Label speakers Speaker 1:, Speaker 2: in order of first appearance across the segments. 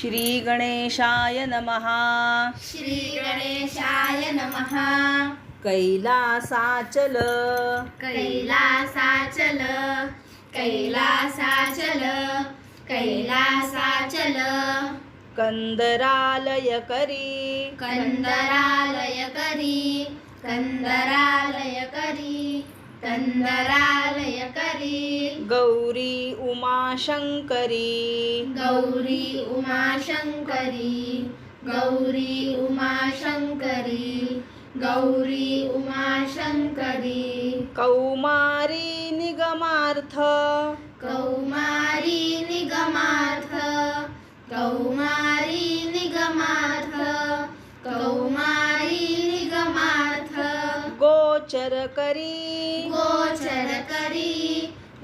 Speaker 1: श्री गणेशाय नमः.
Speaker 2: श्री गणेशाय नमः.
Speaker 1: कैलासाचल.
Speaker 2: कैलासाचल. कैलासाचल. कैलासाचल.
Speaker 1: कंदरालय करी
Speaker 2: कंदरालय करी कंदरालय करी कंदरालय करी
Speaker 1: गौरी उमाशंकरी
Speaker 2: गौरी उमाशंकरी गौरी उमाशंकरी गौरी उमाशंकरी
Speaker 1: कौमारी निगमार्थ.
Speaker 2: कौमारी निगमार्थ कौमारी निगमार्थ कौमारी निगमार्थ.
Speaker 1: गोचर करी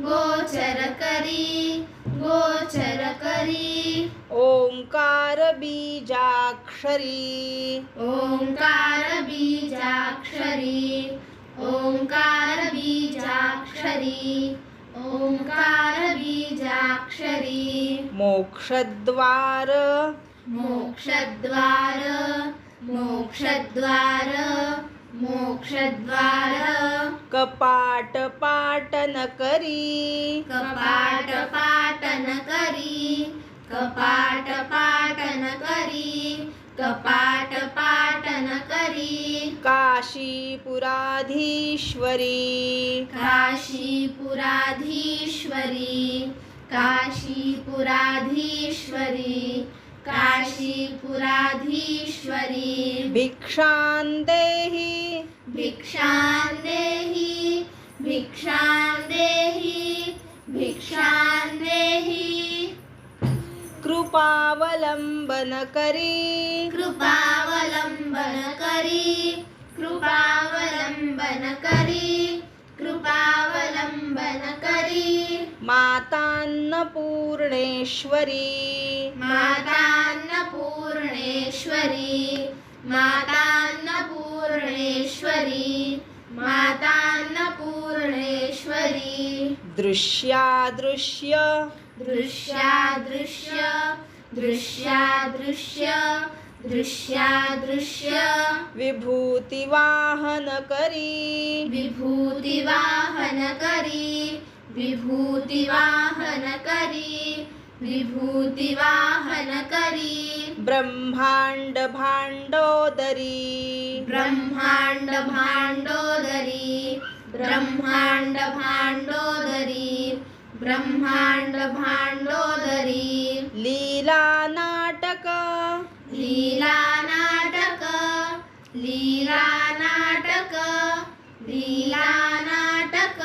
Speaker 2: गोचर करी गोचर करी।
Speaker 1: ओंकार बीजाक्षरी।
Speaker 2: ओंकार बीजाक्षरी ओंकार बीजाक्षरी ओंकार बीजाक्षरी।
Speaker 1: मोक्षद्वार।
Speaker 2: मोक्षद्वार मोक्षद्वार मोक्षद्वार।
Speaker 1: कपाट पाटन करी.
Speaker 2: कपाट पाटन करी. कपाट पाटन करी. कपाट पाटन करी.
Speaker 1: काशीपुराधीश्वरी.
Speaker 2: काशीपुराधीश्वरी. काशीपुराधीश्वरी. काशीपुराधीश्वरी.
Speaker 1: भिक्षां देहि
Speaker 2: भिक्षां देहि भिक्षां देहि भिक्षां देहि
Speaker 1: कृपावलंबन करी
Speaker 2: कृपावलंबन करी कृपावलंबन करी कृपावलंबन करी
Speaker 1: मातान्नपूर्णेश्वरी।
Speaker 2: मातान्नपूर्णेश्वरी। मातान्नपूर्णेश्वरी मातान्नपूर्णेश्वरी
Speaker 1: दृश्यादृश्य
Speaker 2: दृश्यादृश्य दृश्यादृश्य दृश्यादृश्य
Speaker 1: विभूतिवाहन करी।
Speaker 2: विभूतिवाहन करी। विभूतिवाहन करी
Speaker 1: ब्रह्मांड भांडोदरी
Speaker 2: ब्रह्मांड भांडोदरी ब्रह्मांड भांडोदरी ब्रह्मांड भांडोदरी
Speaker 1: लीला नाटक
Speaker 2: लीला नाटक लीला नाटक लीला नाटक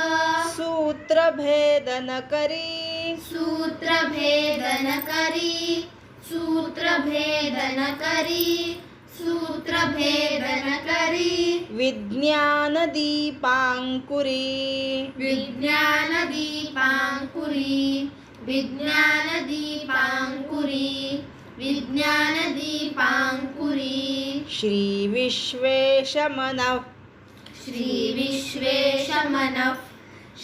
Speaker 1: सूत्रभेदन करी
Speaker 2: सूत्रभेदन करी सूत्रभेदन करी सूत्रभेदन करी
Speaker 1: विज्ञान दीपांकुरी
Speaker 2: विज्ञानदीपाङ्कुरी विज्ञानदीपाङ्कुरी विज्ञानदीपाङ्कुरी।
Speaker 1: श्री विश्वेशमनः
Speaker 2: श्रीविश्वेशमनः।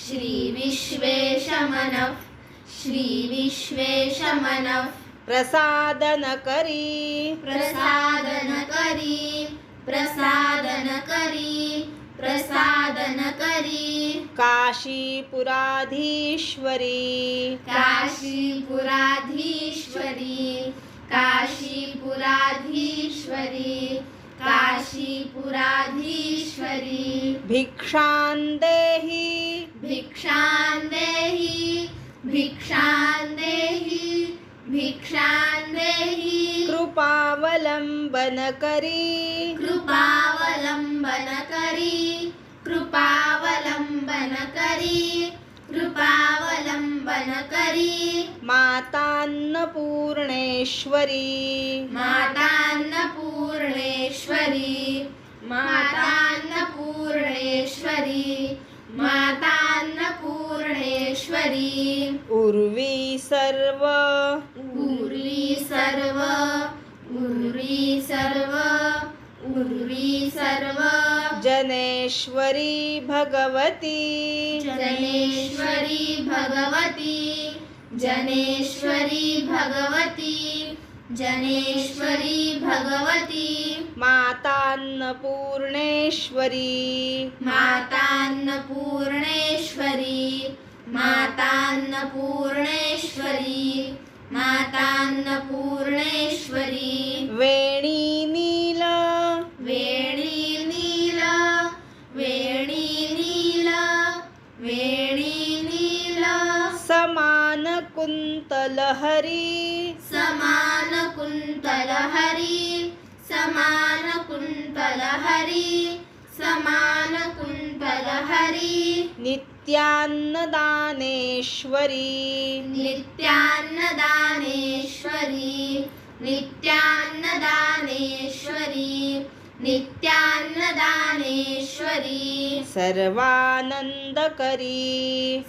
Speaker 2: श्रीविश्वेशमनः। श्रीविश्वेशमनः।
Speaker 1: प्रसादन करी
Speaker 2: प्रसादन करी प्रसादन करी प्रसादन करी
Speaker 1: काशीपुराधीश्वरी।
Speaker 2: काशीपुराधीश्वरी। काशीपुराधीश्वरी। काशीपुराधीश्वरी।
Speaker 1: भिक्षां देहि। कृपावलंबन करी.
Speaker 2: कृपावलंबन करी. कृपावलंबन करी. कृपावलंबन करी.
Speaker 1: मातान्नपूर्णेश्वरी.
Speaker 2: मातान्नपूर्णेश्वरी. मातान्नपूर्णेश्वरी
Speaker 1: सर्व
Speaker 2: उर्वी सर्व.
Speaker 1: जनेश्वरी भगवती।
Speaker 2: जनेश्वरी भगवती। जनेश्वरी भगवती। जनेश्वरी भगवती।
Speaker 1: मातान्नपूर्णेश्वरी।
Speaker 2: मातान्नपूर्णेश्वरी। मातान्नपूर्णेश्वरी। मातान्नपूर्णेश्वरी।
Speaker 1: कुन्तलहरी
Speaker 2: समान कुन्तल हरि समान कुन्तल हरि समान कुन्तल हरि
Speaker 1: नित्यान्नदानेश्वरी।
Speaker 2: नित्यान्नदानेश्वरी नित्यान्नदानेश्वरी नित्यान्नदानेश्वरी।
Speaker 1: सर्वानन्दकरी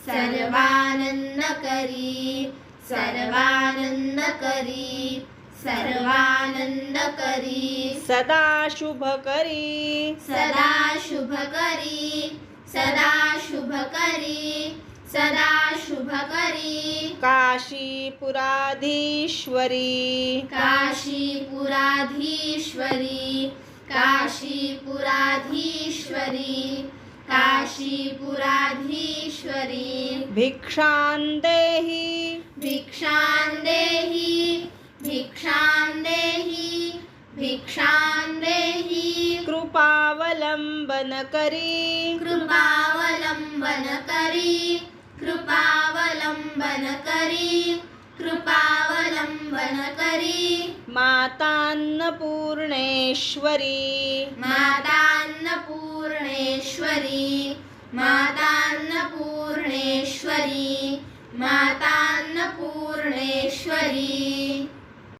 Speaker 2: सर्वानन्दकरी सर्वानन्दकरी सर्वानन्दकरी
Speaker 1: सदा शुभकरी
Speaker 2: सदा शुभकरी सदा शुभकरी सदा शुभकरी
Speaker 1: काशीपुराधीश्वरी।
Speaker 2: काशीपुराधीश्वरी काशीपुराधीश्वरी काशीपुराधीश्वरी.
Speaker 1: भिक्षां देहि।
Speaker 2: भिक्षां देहि भिक्षां देहि भिक्षां देहि कृपावलम्बन करी कृपावलम्बन करी कृपावलम्बन करी।
Speaker 1: मातान्नपूर्णेश्वरी।
Speaker 2: मातान्नपूर्णेश्वरी मातान्नपूर्णेश्वरी। मातान्नपूर्णेश्वरी।